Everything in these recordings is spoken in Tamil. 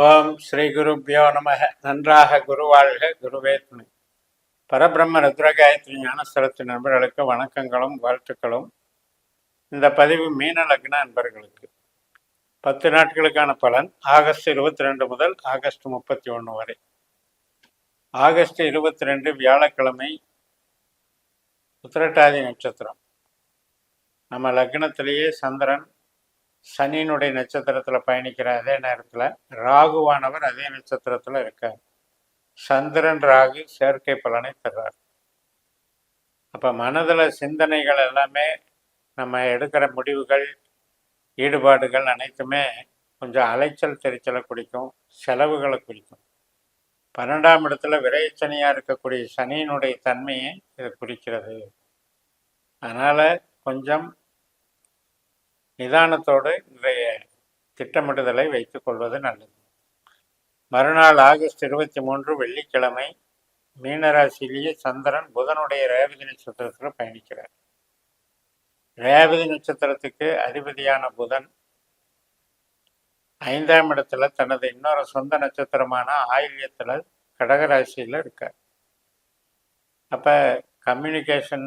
ஓம் ஸ்ரீ குருப்பியோ நமக நன்றாக குருவாழ்க குருவே துணை. பரபிரம்ம ருத்ரகாயத்ரி ஞானஸ்தலத்து நண்பர்களுக்கு வணக்கங்களும் வாழ்த்துக்களும். இந்த பதிவு மீன லக்ன நண்பர்களுக்கு பத்து நாட்களுக்கான பலன் ஆகஸ்ட் இருபத்தி ரெண்டு முதல் ஆகஸ்ட் முப்பத்தி ஒன்று வரை. ஆகஸ்ட் இருபத்தி ரெண்டு வியாழக்கிழமை உத்திரட்டாதி நட்சத்திரம். நம்ம லக்னத்திலேயே சந்திரன் சனியினுடைய நட்சத்திரத்தில் பயணிக்கிற அதே நேரத்தில் ராகுவானவர் அதே நட்சத்திரத்தில் இருக்கார். சந்திரன் ராகு செயற்கை பலனை தர்றார். அப்போ மனதில் சிந்தனைகள் எல்லாமே நம்ம எடுக்கிற முடிவுகள் ஈடுபாடுகள் அனைத்துமே கொஞ்சம் அலைச்சல் தெரிச்சலை குறிக்கும் செலவுகளை குறிக்கும் பன்னெண்டாம் இடத்துல விரைச்சனியாக இருக்கக்கூடிய சனியினுடைய தன்மையை இது குறிக்கிறது. அதனால் கொஞ்சம் நிதானத்தோடு இன்றைய திட்டமிடுதலை வைத்துக் கொள்வது நல்லது. மறுநாள் ஆகஸ்ட் இருபத்தி மூன்று வெள்ளிக்கிழமை மீனராசியிலேயே சந்திரன் புதனுடைய ரேவதி நட்சத்திரத்தில் பயணிக்கிறார். ரேவதி நட்சத்திரத்துக்கு அதிபதியான புதன் ஐந்தாம் இடத்துல தனது இன்னொரு சொந்த நட்சத்திரமான ஆயில்யத்தில் கடகராசியில் இருக்கார். அப்போ கம்யூனிகேஷன்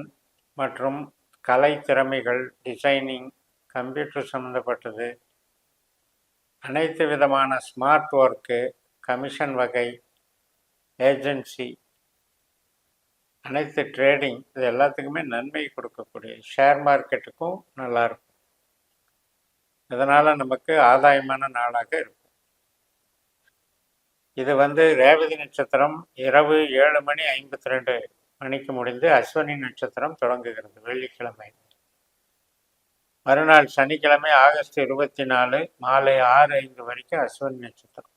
மற்றும் கலை திறமைகள் டிசைனிங் கம்ப்யூட்டர் சம்மந்தப்பட்டது அனைத்து விதமான ஸ்மார்ட் ஒர்க்கு கமிஷன் வகை ஏஜென்சி அனைத்து ட்ரேடிங் இது எல்லாத்துக்குமே நன்மை கொடுக்கக்கூடிய ஷேர் மார்க்கெட்டுக்கும் நல்லாயிருக்கும் இதனால் நமக்கு ஆதாயமான நாளாக இருக்கும். இது வந்து ரேவதி நட்சத்திரம் இரவு ஏழு மணி ஐம்பத்தி ரெண்டு மணிக்கு முடிந்து அஸ்வினி நட்சத்திரம் தொடங்குகிறது வெள்ளிக்கிழமை. மறுநாள் சனிக்கிழமை ஆகஸ்ட் இருபத்தி நாலு மாலை ஆறு ஐந்து வரைக்கும் அஸ்வினி நட்சத்திரம்.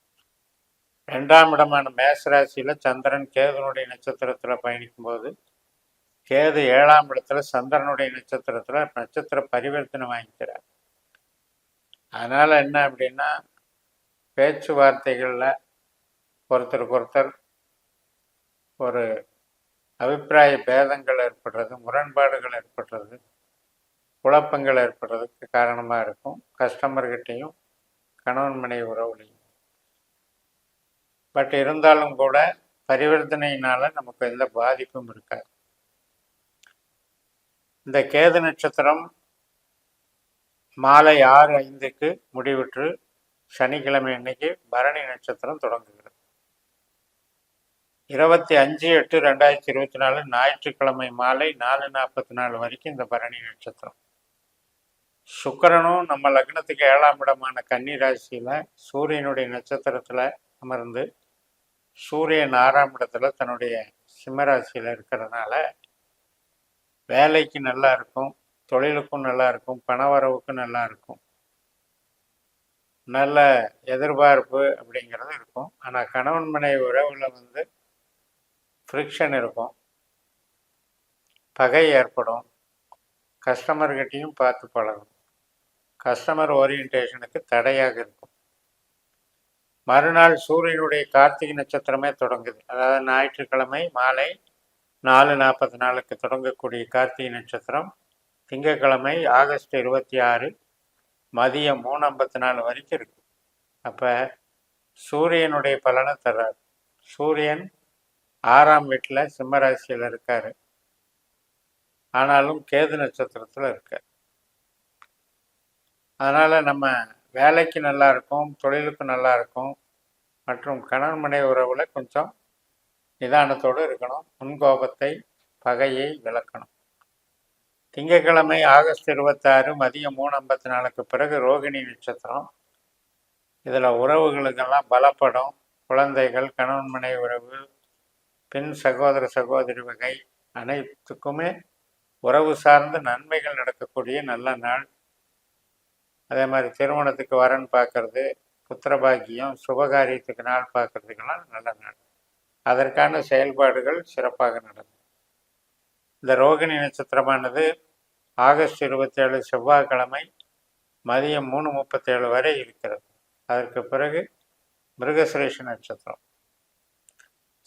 ரெண்டாம் இடமான மேசராசியில் சந்திரன் கேதுனுடைய நட்சத்திரத்தில் பயணிக்கும்போது கேது ஏழாம் இடத்துல சந்திரனுடைய நட்சத்திரத்தில் நட்சத்திர பரிவர்த்தனை வாங்கிக்கிறார். அதனால் என்ன அப்படின்னா பேச்சுவார்த்தைகளில் ஒருத்தருக்கு ஒருத்தர் ஒரு அபிப்பிராய பேதங்கள் ஏற்படுறது முரண்பாடுகள் ஏற்படுறது குழப்பங்கள் ஏற்படுறதுக்கு காரணமாக இருக்கும். கஸ்டமர்கிட்டையும் கணவன் மனைவி உறவுலையும் பட் இருந்தாலும் கூட பரிவர்த்தனையினால நமக்கு எந்த பாதிப்பும் இருக்காது. இந்த கேது நட்சத்திரம் மாலை ஆறு ஐந்துக்கு முடிவிட்டு சனிக்கிழமை அன்னைக்கு பரணி நட்சத்திரம் தொடங்குகிறது. இருபத்தி அஞ்சு எட்டு ரெண்டாயிரத்தி இருபத்தி நாலு ஞாயிற்றுக்கிழமை மாலை நாலு நாற்பத்தி நாலு வரைக்கும் இந்த பரணி நட்சத்திரம். சுக்கரனும் நம்ம லக்னத்துக்கு ஏழாம் இடமான கன்னி ராசியில் சூரியனுடைய நட்சத்திரத்தில் அமர்ந்து சூரியன் ஆறாம் இடத்துல தன்னுடைய சிம்மராசியில் இருக்கிறதுனால வேலைக்கு நல்லா இருக்கும் தொழிலுக்கும் நல்லா இருக்கும் பணவரவுக்கும் நல்லா இருக்கும். நல்ல எதிர்பார்ப்பு அப்படிங்கிறது இருக்கும். ஆனால் கணவன் மனைவி உறவில் வந்து ஃப்ரிக்ஷன் இருக்கும். பகை ஏற்படும். கஸ்டமர்கிட்டையும் பார்த்து பழகும். கஸ்டமர் ஓரியன்டேஷனுக்கு தடையாக இருக்கும். மறுநாள் சூரியனுடைய கார்த்திகை நட்சத்திரமே தொடங்குது. அதாவது ஞாயிற்றுக்கிழமை மாலை நாலு நாற்பத்தி நாலுக்கு தொடங்கக்கூடிய கார்த்திகை நட்சத்திரம் திங்கக்கிழமை ஆகஸ்ட் இருபத்தி ஆறு மதியம் மூணு ஐம்பத்தி நாலு வரைக்கும் இருக்கு அப்போ சூரியனுடைய பலனை தர்றார் சூரியன் ஆறாம் வீட்டில் சிம்மராசியில் இருக்கார். ஆனாலும் கேது நட்சத்திரத்தில் இருக்கார். அதனால் நம்ம வேலைக்கு நல்லா இருக்கும் தொழிலுக்கு நல்லா இருக்கும் மற்றும் கணவன் மனை உறவில் கொஞ்சம் நிதானத்தோடு இருக்கணும். முன்கோபத்தை பகையை விளக்கணும். திங்கட்கிழமை ஆகஸ்ட் இருபத்தாறு மதியம் மூணு ஐம்பத்தி நாலுக்கு பிறகு ரோகிணி நட்சத்திரம். இதில் உறவுகளுக்கெல்லாம் பலப்படும். குழந்தைகள் கணவன் மனை உறவு பெண் சகோதர சகோதரி வகை அனைத்துக்குமே உறவு சார்ந்த நன்மைகள் நடக்கக்கூடிய நல்ல நாள். அதே மாதிரி திருமணத்துக்கு வரன் பார்க்கறது புத்திரபாக்கியம் சுபகாரியத்துக்கு நாள் பார்க்கறதுக்கெல்லாம் நல்ல நாள். அதற்கான செயல்பாடுகள் சிறப்பாக நடக்கும். இந்த ரோகிணி நட்சத்திரமானது ஆகஸ்ட் இருபத்தேழு செவ்வாய்க்கிழமை மதியம் மூணு முப்பத்தேழு வரை இருக்கிறது. அதற்கு பிறகு மிருகசுரேஷ நட்சத்திரம்.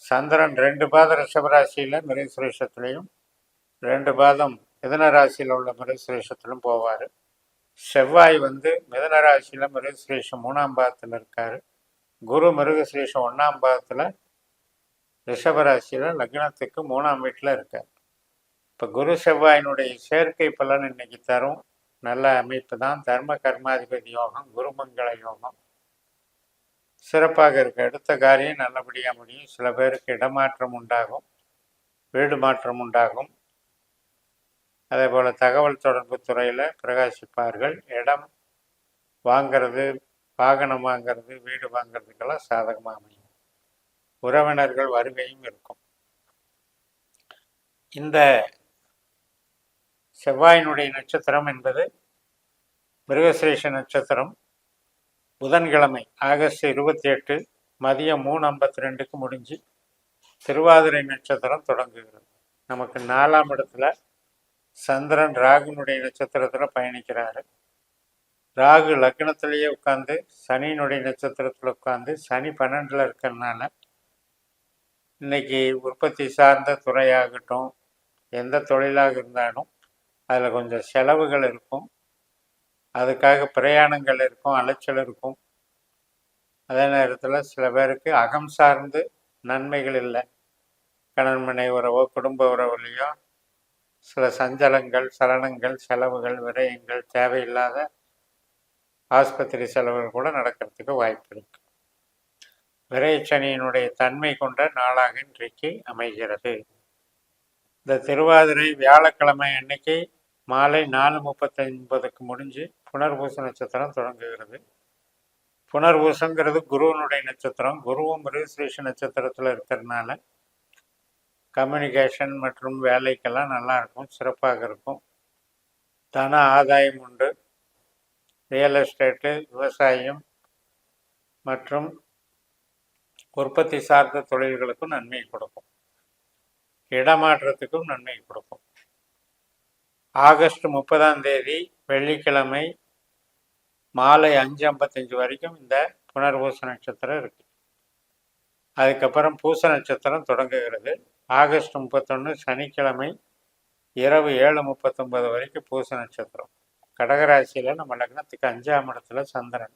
சந்திரன் ரெண்டு பாதம் ரிஷபராசியில் மிருகசுரேஷத்துலேயும் ரெண்டு பாதம் மிதன ராசியில் உள்ள மிருகசுரேஷத்திலும் போவார். செவ்வாய் வந்து மிதனராசியில் மிருகசிரேஷம் மிருகசுரேஷம் மூணாம் பாதத்தில் இருக்கார். குரு மிருகசிரீஷம் ஒன்றாம் பாதத்தில் ரிஷபராசியில் லக்னத்துக்கு மூணாம் வீட்டில் இருக்கார். இப்போ குரு செவ்வாயினுடைய சேர்க்கை பலன் இன்னைக்கு தரும். நல்ல அமைப்பு தான். தர்ம கர்மாதிபதி யோகம் குருமங்கள யோகம். சிறப்பாக இருக்கு அடுத்த காரியம் நல்லபடியாக முடியும். சில பேருக்கு இடமாற்றம் உண்டாகும். வீடு மாற்றம் உண்டாகும். அதே போல் தகவல் தொடர்பு துறையில் பிரகாசிப்பார்கள். இடம் வாங்கிறது வாகனம் வாங்கிறது வீடு வாங்கிறதுக்கெல்லாம் சாதகமாக அமையும். உறவினர்கள் வருகையும் இருக்கும். இந்த செவ்வாயினுடைய நட்சத்திரம் என்பது மிருகசிரேஷ நட்சத்திரம். புதன்கிழமை ஆகஸ்ட் இருபத்தி எட்டு மதியம் மூணு ஐம்பத்தி ரெண்டுக்கு முடிஞ்சு திருவாதிரை நட்சத்திரம் தொடங்குகிறது. நமக்கு நாலாம் இடத்துல சந்திரன் ராகுனுடைய நட்சத்திரத்தில் பயணிக்கிறாரு. ராகு லக்னத்திலேயே உட்காந்து சனியினுடைய நட்சத்திரத்தில் உட்காந்து சனி பன்னெண்டில் இருக்கிறதுனால இன்னைக்கு உற்பத்தி சார்ந்த துறையாகட்டும் எந்த தொழிலாக இருந்தாலும் அதில் கொஞ்சம் செலவுகள் இருக்கும். அதுக்காக பிரயாணங்கள் இருக்கும் அலைச்சல் இருக்கும். அதே நேரத்தில் சில பேருக்கு அகம் சார்ந்து நன்மைகள் இல்லை. கணவன் மனை உறவோ குடும்ப உறவுலையோ சில சஞ்சலங்கள் சலனங்கள் செலவுகள் விரயங்கள் தேவையில்லாத ஆஸ்பத்திரி செலவுகள் கூட நடக்கிறதுக்கு வாய்ப்பு இருக்கு. விரைச்சனியினுடைய தன்மை கொண்ட நாளாக இன்றைக்கு அமைகிறது. இந்த திருவாதிரை வியாழக்கிழமை அன்னைக்கு மாலை நாலு முப்பத்தி முடிஞ்சு புனர்பூச நட்சத்திரம் தொடங்குகிறது. புனர்பூசங்கிறது குருவனுடைய நட்சத்திரம். குருவும் மிருகசிரேஷ நட்சத்திரத்தில் இருக்கிறதுனால கம்யூனிகேஷன் மற்றும் வேலைக்கெல்லாம் நல்லாயிருக்கும் சிறப்பாக இருக்கும். தன ஆதாயம் உண்டு. ரியல் எஸ்டேட்டு விவசாயம் மற்றும் உற்பத்தி சார்ந்த தொழில்களுக்கும் நன்மை கொடுக்கும். இடமாற்றத்துக்கும் நன்மை கொடுக்கும். ஆகஸ்ட் முப்பதாம் தேதி வெள்ளிக்கிழமை மாலை அஞ்சு ஐம்பத்தஞ்சு வரைக்கும் இந்த புனர்பூச நட்சத்திரம் இருக்கு. அதுக்கப்புறம் பூச நட்சத்திரம் தொடங்குகிறது. ஆகஸ்ட் முப்பத்தொன்று சனிக்கிழமை இரவு ஏழு முப்பத்தொன்பது வரைக்கும் பூச நட்சத்திரம். கடகராசியில் நம்ம லக்னத்துக்கு அஞ்சாம் இடத்துல சந்திரன்.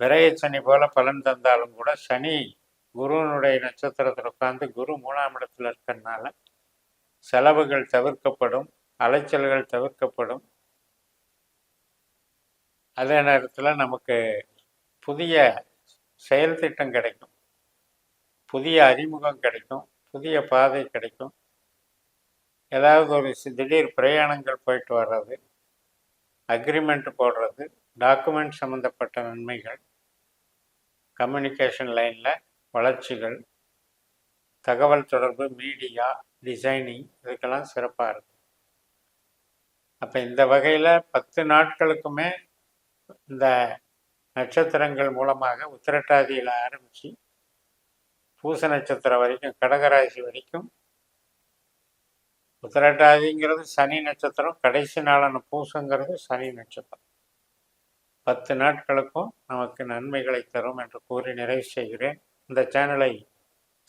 விரைய சனி போல பலன் தந்தாலும் கூட சனி குருவனுடைய நட்சத்திரத்தில் உட்காந்து குரு மூணாம் இடத்துல இருக்கிறதுனால செலவுகள் தவிர்க்கப்படும் அலைச்சல்கள் தவிர்க்கப்படும். அதே நேரத்தில் நமக்கு புதிய செயல் திட்டம் கிடைக்கும். புதிய அறிமுகம் கிடைக்கும் புதிய பாதை கிடைக்கும். ஏதாவது ஒரு திடீர் பிரயாணங்கள் போயிட்டு வர்றது அக்ரிமெண்ட் போடுறது டாக்குமெண்ட் சம்மந்தப்பட்ட நன்மைகள் கம்யூனிகேஷன் லைனில் வளர்ச்சிகள் தகவல் தொடர்பு மீடியா டிசைனிங் இதுக்கெல்லாம் சிறப்பாக இருக்கும். அப்போ இந்த வகையில் பத்து நாட்களுக்குமே இந்த நட்சத்திரங்கள் மூலமாக உத்திரட்டாதியில் ஆரம்பித்து பூச நட்சத்திரம் வரைக்கும் கடகராசி வரைக்கும். உத்திரட்டாதிங்கிறது சனி நட்சத்திரம் கடைசி நாளான பூசங்கிறது சனி நட்சத்திரம். பத்து நாட்களுக்கும் நமக்கு நன்மைகளை தரும் என்று கூறி நிறைவு செய்கிறேன். இந்த சேனலை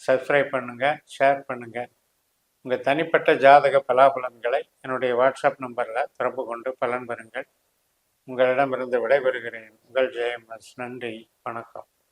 சப்ஸ்கிரைப் பண்ணுங்கள் ஷேர் பண்ணுங்கள் உங்கள் தனிப்பட்ட ஜாதக பலாபலன்களை என்னுடைய வாட்ஸ்அப் நம்பரில் தொடர்பு கொண்டு பலன் பெறுங்கள். உங்களிடமிருந்து விடைபெறுகிறேன். உங்கள் ஜெயம் நன்றி. வணக்கம்.